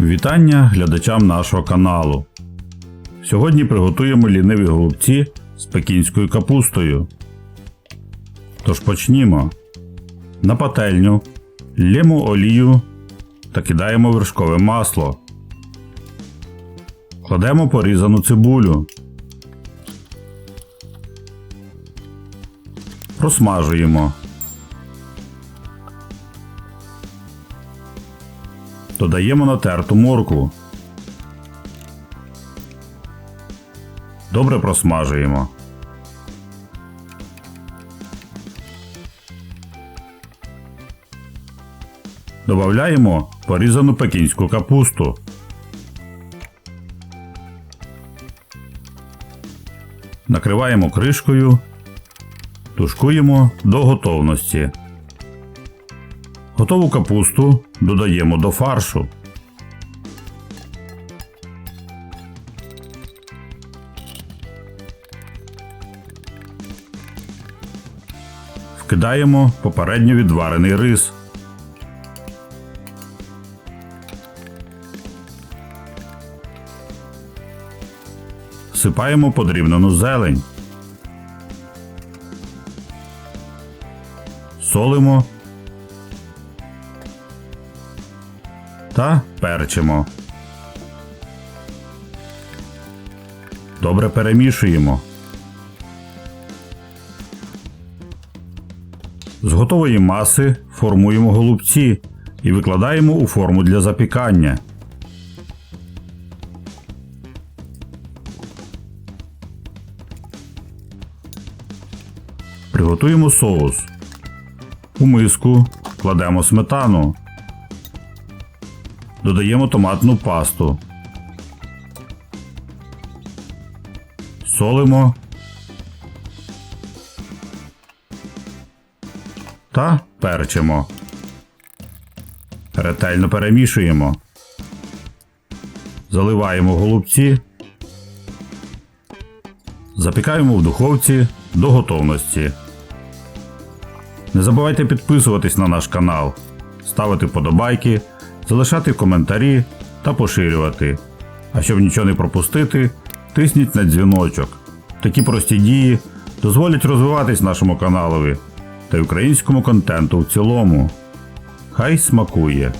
Вітання глядачам нашого каналу. Сьогодні приготуємо ліниві голубці з пекінською капустою. Тож почнімо. На пательню лємо олію та кидаємо вершкове масло. Кладемо порізану цибулю. Просмажуємо. Додаємо натерту моркву. Добре просмажуємо. Добавляємо порізану пекінську капусту. Накриваємо кришкою. Тушкуємо до готовності. Готову капусту додаємо до фаршу. Вкидаємо попередньо відварений рис. Сипаємо подрібнену зелень. Солимо та перчимо. Добре перемішуємо. З готової маси формуємо голубці і викладаємо у форму для запікання. Приготуємо соус. У миску кладемо сметану. Додаємо томатну пасту. Солимо. Та перчимо. Ретельно перемішуємо. Заливаємо голубці. Запікаємо в духовці до готовності. Не забувайте підписуватись на наш канал, ставити подобайки, залишати коментарі та поширювати. А щоб нічого не пропустити, тисніть на дзвіночок. Такі прості дії дозволять розвиватись нашому каналові та й українському контенту в цілому. Хай смакує!